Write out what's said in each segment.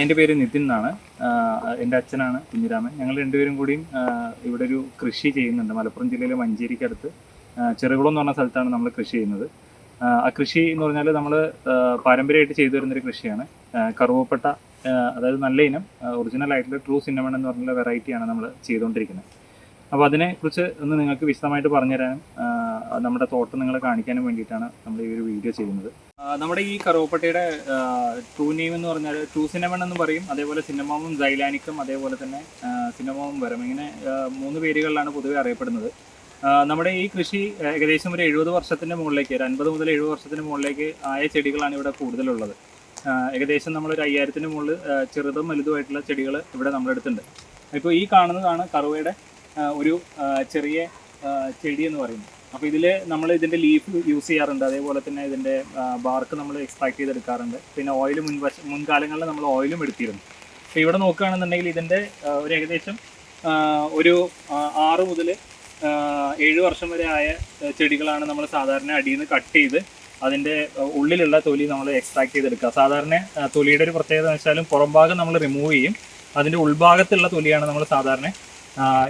എന്റെ പേര് നിതിൻ എന്നാണ്. എന്റെ അച്ഛനാണ് കുഞ്ഞിരാമൻ. ഞങ്ങൾ രണ്ടുപേരും കൂടിയും ഇവിടെ ഒരു കൃഷി ചെയ്യുന്നുണ്ട്. മലപ്പുറം ജില്ലയിലെ മഞ്ചേരിക്കടുത്ത്. ചെറുകുളം എന്ന് പറഞ്ഞ സ്ഥലത്താണ് നമ്മൾ കൃഷി ചെയ്യുന്നത്. ആ കൃഷി എന്ന് പറഞ്ഞാൽ നമ്മൾ പാരമ്പര്യമായിട്ട് ചെയ്തു വരുന്നൊരു കൃഷിയാണ്. കറുവപ്പെട്ട അതായത് നല്ല ഇനം ഒറിജിനൽ ആയിട്ടുള്ള ട്രൂ സിന്നമൺ എന്ന് പറഞ്ഞുള്ള വെറൈറ്റിയാണ് നമ്മൾ ചെയ്തുകൊണ്ടിരിക്കുന്നത്. അപ്പോൾ അതിനെക്കുറിച്ച് ഒന്ന് നിങ്ങൾക്ക് വിശദമായിട്ട് പറഞ്ഞുതരാനും നമ്മുടെ തോട്ടം നിങ്ങളെ കാണിക്കാനും വേണ്ടിയിട്ടാണ് നമ്മൾ ഈ ഒരു വീഡിയോ ചെയ്യുന്നത്. നമ്മുടെ ഈ കറുവപ്പട്ടയുടെ ട്രൂ നെയിം എന്ന് പറഞ്ഞാൽ ട്രൂ സിനമൺ എന്ന് പറയും. അതേപോലെ സിനമോമും സൈലാനിക്കും അതേപോലെ തന്നെ സിനമോമും വരം. ഇങ്ങനെ മൂന്ന് പേരുകളിലാണ് പൊതുവെ അറിയപ്പെടുന്നത്. നമ്മുടെ ഈ കൃഷി ഏകദേശം ഒരു എഴുപത് വർഷത്തിന്റെ മുകളിലേക്ക് ഒരു അൻപത് മുതൽ എഴുപത് വർഷത്തിന് മുകളിലേക്ക് ആയ ചെടികളാണ് ഇവിടെ കൂടുതലുള്ളത്. ഏകദേശം നമ്മളൊരു അയ്യായിരത്തിന് മുകളിൽ ചെറുതും വലുതുമായിട്ടുള്ള ചെടികൾ ഇവിടെ നമ്മുടെ അടുത്തുണ്ട്. ഇപ്പോൾ ഈ കാണുന്നതാണ് കറുവയുടെ ഒരു ചെറിയ ചെടി എന്ന് പറയുന്നത്. അപ്പോൾ ഇതിൽ നമ്മൾ ഇതിന്റെ ലീഫ് യൂസ് ചെയ്യാറുണ്ട്. അതേപോലെ തന്നെ ഇതിന്റെ ബാർക്ക് നമ്മൾ എക്സ്ട്രാക്ട് ചെയ്തെടുക്കാറുണ്ട്. പിന്നെ ഓയിൽ മുൻവശ മുൻകാലങ്ങളിൽ നമ്മൾ ഓയിലും എടുത്തിരുന്നു. അപ്പോൾ ഇവിടെ നോക്കുകയാണെന്നുണ്ടെങ്കിൽ ഇതിന്റെ ഒരു ഏകദേശം ഒരു ആറ് മുതൽ ഏഴ് വർഷം വരെ ആയ ചെടികളാണ് നമ്മൾ സാധാരണ അടിയിൽ നിന്ന് കട്ട് ചെയ്ത് അതിന്റെ ഉള്ളിലുള്ള തൊലി നമ്മൾ എക്സ്ട്രാക്ട് ചെയ്തെടുക്കുക. സാധാരണ തൊലിയുടെ ഒരു പ്രത്യേകത എന്ന് വെച്ചാലും പുറം ഭാഗം നമ്മൾ റിമൂവ് ചെയ്യും. അതിന്റെ ഉൾഭാഗത്തുള്ള തൊലിയാണ് നമ്മൾ സാധാരണ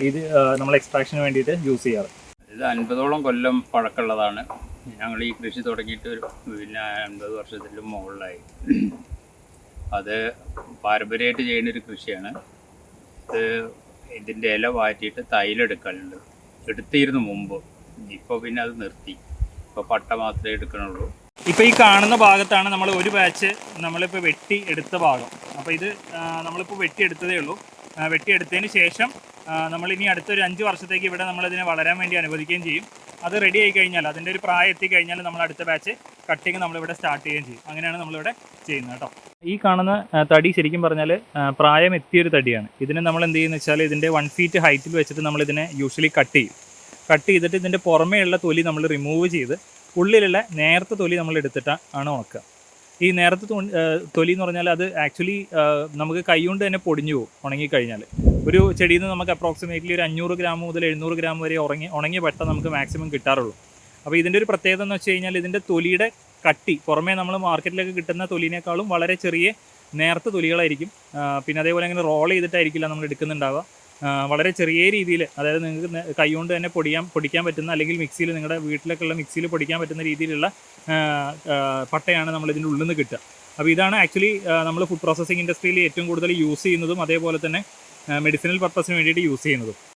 ഇത് നമ്മൾ എക്സ്ട്രാക്ഷന് വേണ്ടിയിട്ട് യൂസ് ചെയ്യാറ്. ഇത് അൻപതോളം കൊല്ലം പഴക്കമുള്ളതാണ്. ഞങ്ങൾ ഈ കൃഷി തുടങ്ങിയിട്ട് ഒരു പിന്നെ അൻപത് വർഷത്തിലും മുകളിലായി. അത് പാരമ്പര്യമായിട്ട് ചെയ്യുന്ന ഒരു കൃഷിയാണ്. ഇത് ഇതിന്റെ ഇല വാറ്റിയിട്ട് തൈലെടുക്കാനുണ്ട് എടുത്തിരുന്നു മുമ്പ്. ഇപ്പോൾ പിന്നെ അത് നിർത്തി. ഇപ്പോൾ പട്ട മാത്രമേ എടുക്കണുള്ളൂ. ഇപ്പോൾ ഈ കാണുന്ന ഭാഗത്താണ് നമ്മൾ ഒരു ബാച്ച് നമ്മളിപ്പോൾ വെട്ടി എടുത്ത ഭാഗം. അപ്പോൾ ഇത് നമ്മളിപ്പോൾ വെട്ടി എടുത്തതേ ഉള്ളൂ. ആ, വെട്ടി എടുത്തതിന് ശേഷം നമ്മൾ ഇനി അടുത്തൊരു അഞ്ച് വർഷത്തേക്ക് ഇവിടെ നമ്മളിതിനെ വളരാൻ വേണ്ടി അനുവദിക്കുകയും ചെയ്യും. അത് റെഡി ആയി കഴിഞ്ഞാൽ അതിന്റെ ഒരു പ്രായം എത്തിക്കഴിഞ്ഞാൽ നമ്മൾ അടുത്ത ബാച്ച് കട്ടിങ് നമ്മളിവിടെ സ്റ്റാർട്ട് ചെയ്യുകയും ചെയ്യും. അങ്ങനെയാണ് നമ്മളിവിടെ ചെയ്യുന്നത് കേട്ടോ. ഈ കാണുന്ന തടി ശരിക്കും പറഞ്ഞാൽ പ്രായം എത്തിയൊരു തടിയാണ്. ഇതിനെ നമ്മൾ എന്ത് ചെയ്യുന്നത് വെച്ചാൽ ഇതിന്റെ വൺ ഫീറ്റ് ഹൈറ്റിൽ വെച്ചിട്ട് നമ്മളിതിനെ യൂഷ്വലി കട്ട് ചെയ്യും. കട്ട് ചെയ്തിട്ട് ഇതിന്റെ പുറമേയുള്ള തൊലി നമ്മൾ റിമൂവ് ചെയ്ത് ഉള്ളിലുള്ള നേർത്ത തൊലി നമ്മൾ എടുത്തിട്ട് ആണ് ഉണക്കുക. ഈ നേരത്തെ തൊലി എന്ന് പറഞ്ഞാൽ അത് ആക്ച്വലി നമുക്ക് കൈകൊണ്ട് തന്നെ പൊടിഞ്ഞു പോകും ഉണങ്ങിക്കഴിഞ്ഞാൽ ഒരു ചെടിയിൽ നിന്ന് നമുക്ക് അപ്രോക്സിമേറ്റ്ലി ഒരു അഞ്ഞൂറ് ഗ്രാം മുതൽ എഴുന്നൂറ് ഗ്രാം വരെ ഉറങ്ങി ഉണങ്ങിയ വട്ട നമുക്ക് മാക്സിമം കിട്ടാറുള്ളൂ. അപ്പോൾ ഇതിന്റെ ഒരു പ്രത്യേകത എന്ന് വെച്ച് കഴിഞ്ഞാൽ ഇതിന്റെ തൊലിയുടെ കട്ടി പുറമേ നമ്മൾ മാർക്കറ്റിലൊക്കെ കിട്ടുന്ന തൊലിനേക്കാളും വളരെ ചെറിയ നേർത്ത തൊലികളായിരിക്കും. പിന്നെ അതേപോലെ അങ്ങനെ റോൾ ചെയ്തിട്ടായിരിക്കില്ല നമ്മൾ എടുക്കുന്നുണ്ടാവുക. വളരെ ചെറിയ രീതിയിൽ അതായത് നിങ്ങൾക്ക് കൈകൊണ്ട് തന്നെ പൊടിയാൻ പൊടിക്കാൻ പറ്റുന്ന അല്ലെങ്കിൽ മിക്സിയിൽ നിങ്ങളുടെ വീട്ടിലൊക്കെ ഉള്ള മിക്സിയിൽ പൊടിക്കാൻ പറ്റുന്ന രീതിയിലുള്ള പട്ടയാണ് നമ്മൾ ഇതിന്റെ ഉള്ളിൽ നിന്ന് കിട്ടുക. അപ്പോൾ ഇതാണ് ആക്ച്വലി നമ്മൾ ഫുഡ് പ്രോസസ്സിംഗ് ഇൻഡസ്ട്രിയിൽ ഏറ്റവും കൂടുതൽ യൂസ് ചെയ്യുന്നതും അതേപോലെ തന്നെ മെഡിസിനൽ പർപ്പസിന് വേണ്ടിയിട്ട് യൂസ് ചെയ്യുന്നതും.